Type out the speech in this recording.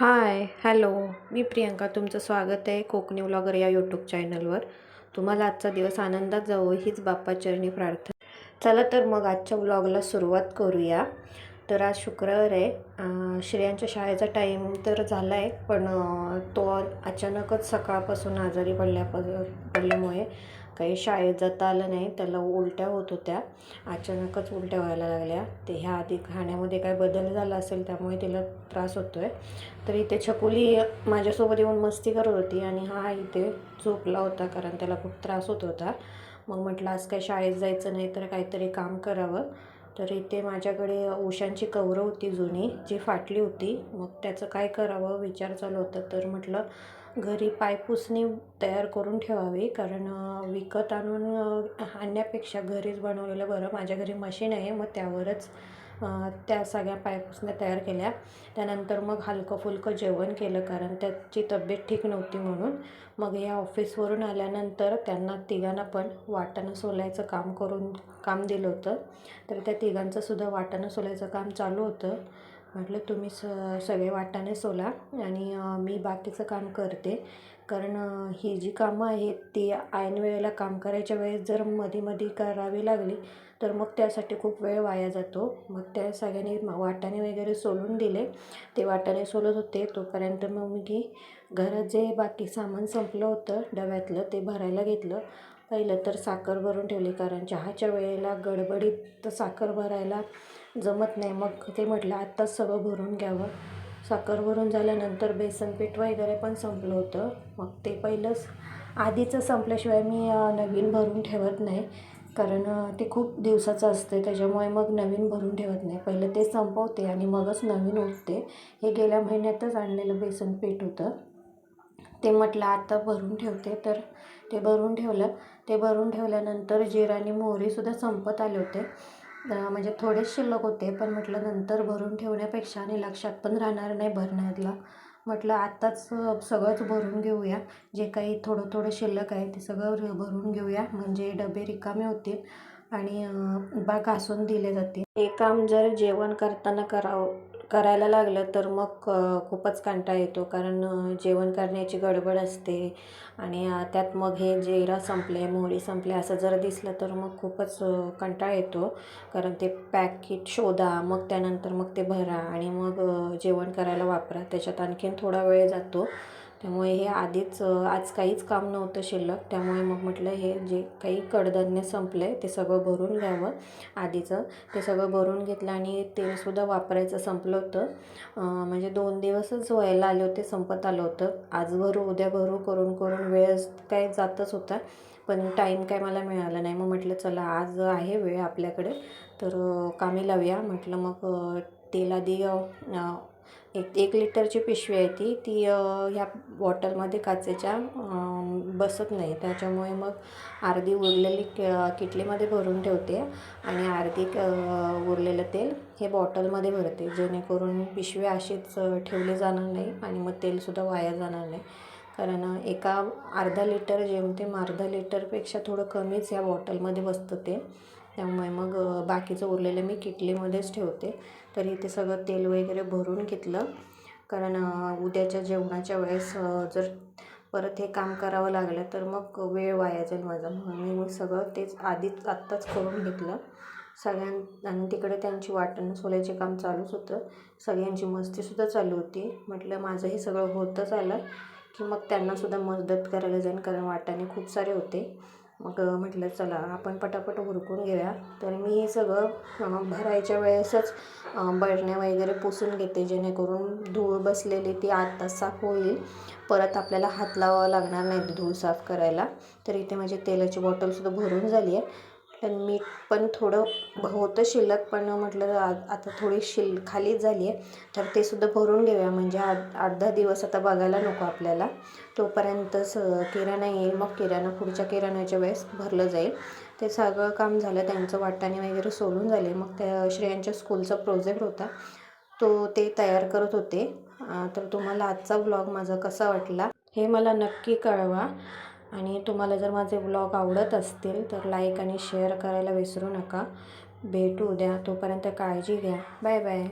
Hi hello. मी प्रियंका तुमचं स्वागत आहे कोकणी व्लॉगर या यूट्यूब चॅनलवर. तुम्हाला आजचा दिवस आनंदात जावो हीच बाप्पाचरणी प्रार्थना. चला तर मग आजच्या व्लॉगला सुरुवात करूया. तर आज शुक्रवार आहे. श्रेयांच्या शाळेचा टाईम तर झाला आहे पण तो अचानकच सकाळपासून आजारी पडल्या पडल्यामुळे काही शाळेत जाता आलं नाही. त्याला उलट्या होत होत्या. अचानकच उलट्या व्हायला लागल्या. ते ह्या आधी खाण्यामध्ये काय बदल झाला असेल त्यामुळे तिला त्रास होतो आहे तर इथे छकुली माझ्यासोबत येऊन मस्ती करत होती आणि हा इथे झोपला होता कारण त्याला खूप त्रास होत होता. मग म्हटलं आज काय शाळेत जायचं नाही तर काहीतरी काम करावं. तर इथे माझ्याकडे उशांची कवरं होती जुनी जी फाटली होती. मग त्याचं काय करावं? विचार चालू होता. तर म्हटलं घरी पायपुसणी तयार करून ठेवावी. कारण विकत आणून आणण्यापेक्षा घरीच बनवलेलं बरं. माझ्या घरी मशीन आहे. मग त्यावरच त्या सगळ्या पायपुसण्या तयार केल्या. त्यानंतर मग हलकं फुलकं जेवण केलं कारण त्याची तब्येत ठीक नव्हती म्हणून. मग या ऑफिसवरून आल्यानंतर त्यांना तिघांना पण वाटणं सोलायचं काम करून काम दिलं होतं. तर त्या तिघांचंसुद्धा वाटणं सोलायचं काम चालू होतं. म्हटलं तुम्ही स सगळे वाटाणे सोला आणि मी बाकीचं काम करते. कारण ही जी कामं आहेत ती ऐन वेळेला काम करायच्या वेळेस जर मध्ये मध्ये करावी लागली तर मग त्यासाठी खूप वेळ वाया जातो. मग त्या सगळ्यांनी वाटाने वाटाणे वगैरे सोलून दिले. ते वाटाणे सोलत होते. तोपर्यंत मग मी घरात जे बाकी सामान संपलं होतं डब्यातलं ते भरायला घेतलं. पहिलं तर साखर भरून ठेवली कारण चहाच्या वेळेला गडबडीत साखर भरायला जमत नाही. मग ते म्हटलं आत्ताच सगळं भरून घ्यावं. साखर भरून झाल्यानंतर बेसन पीठ वगैरे पण संपलं होतं. मग ते पहिलंच आधीचं संपल्याशिवाय मी नवीन भरून ठेवत नाही. कारण ते खूप दिवसाचं असते. त्याच्यामुळे मग नवीन भरून ठेवत नाही. पहिलं ते संपवते आणि मगच नवीन उठते हे गेल्या महिन्यातच आणलेलं बेसन पीठ होतं. ते म्हटलं आता भरून ठेवते. तर ते भरून ठेवलं. ते भरून ठेवल्यानंतर जिरा आणि मोहरीसुद्धा संपत आले होते. म्हणजे थोडेच शिल्लक होते पण म्हटलं नंतर भरून ठेवण्यापेक्षा आणि लक्षात पण राहणार नाही भरण्यातला म्हटलं आत्ताच सगळंच भरून घेऊया. जे काही थोडं थोडं शिल्लक आहे ते सगळं भरून घेऊया. म्हणजे डबे रिकामे होतील आणि बा घासून दिले जातील. हे काम जर जेवण करताना करावं करायला लागलं तर मग खूपच कंटाळा येतो. कारण जेवण करण्याची गडबड असते आणि त्यात मग हे जिरा संपले मोहरी संपले असं जर दिसलं तर मग खूपच कंटाळा येतो. कारण ते पॅकेट शोधा मग त्यानंतर मग ते भरा आणि मग जेवण करायला वापरा. त्याच्यात आणखीन थोडा वेळ जातो. त्यामुळे हे आधीच आज काहीच काम नव्हतं शिल्लक. त्यामुळे मग म्हटलं हे जे काही कडधान्य संपलं आहे ते सगळं भरून घ्यावं आधीचं. ते सगळं भरून घेतलं आणि तेलसुद्धा वापरायचं संपलं होतं. म्हणजे दोन दिवसच व्हायला आले होते संपत आलं होतं. आज भरू उद्या भरू करून करून वेळ काय जातच होता पण टाईम काय मला मिळाला नाही. मग म्हटलं चला आज आहे वेळ आपल्याकडे तर कामी लावूया. म्हटलं मग तेल आधी एक एक लिटरची पिशवी आहे ती. ती ह्या बॉटलमध्ये काचेच्या बसत नाही. त्याच्यामुळे मग अर्धी उरलेली क- किटलीमध्ये भरून ठेवते आणि अर्धी उरलेलं तेल हे बॉटलमध्ये भरते. जेणेकरून पिशवी अशीच ठेवली जाणार नाही आणि मग तेलसुद्धा वाया जाणार नाही. कारण एका अर्धा लिटर जेमतेम अर्धा लिटरपेक्षा थोडं कमीच ह्या बॉटलमध्ये बसतं ते. त्यामुळे मग बाकीचं उरलेलं मी किटलीमध्येच ठेवते. तरी ते सगळं तेल वगैरे भरून घेतलं. कारण उद्याच्या जेवणाच्या वेळेस जर परत हे काम करावं लागलं तर मग वेळ वाया जाईल माझा. म्हणून मी मग सगळं तेच आधीच आत्ताच करून घेतलं. सगळ्यां आणि तिकडे त्यांची वाटण सोलायचे काम चालूच होतं. सगळ्यांची मस्तीसुद्धा चालू होती. म्हटलं माझं हे सगळं होतंच आलं की मग त्यांनासुद्धा मदत करायला जाईन. कारण वाटाणे खूप सारे होते. मग म्हटलं चला आपण पटापट उरकून घेऊया. तर मी हे सगळं भरायच्या वेळेसच अं, बरण्या वगैरे पुसून घेते जेणेकरून धूळ बसलेली ती आत साफ होईल. परत आपल्याला हात लावावा लागणार नाही धूळ साफ करायला. तर इथे माझी तेलाची बॉटलसुद्धा भरून झाली आहे. पण मीठ पण थोडं होतं शिल्लक पण म्हटलं आ आता थोडी शिल खाली झाली आहे. तर ते सुद्धा भरून घेऊया. म्हणजे आठ आठ दहा दिवस आता बघायला नको आपल्याला. तोपर्यंत स किराणा येईल. मग किराणा पुढच्या किराणाच्या वेळेस भरलं जाईल. ते सगळं काम झालं. त्यांचं वाटाणे वगैरे सोलून झाले. मग त्या श्रेयांच्या स्कूलचा प्रोजेक्ट होता. तो ते तयार करत होते. तर तुम्हाला आजचा व्लॉग माझा कसा वाटला हे मला नक्की कळवा. आणि तुम्हाला जर माझे व्लॉग आवडत असतील तर लाईक आणि शेअर करायला विसरू नका. भेटू उद्या. तोपर्यंत काळजी घ्या. Bye bye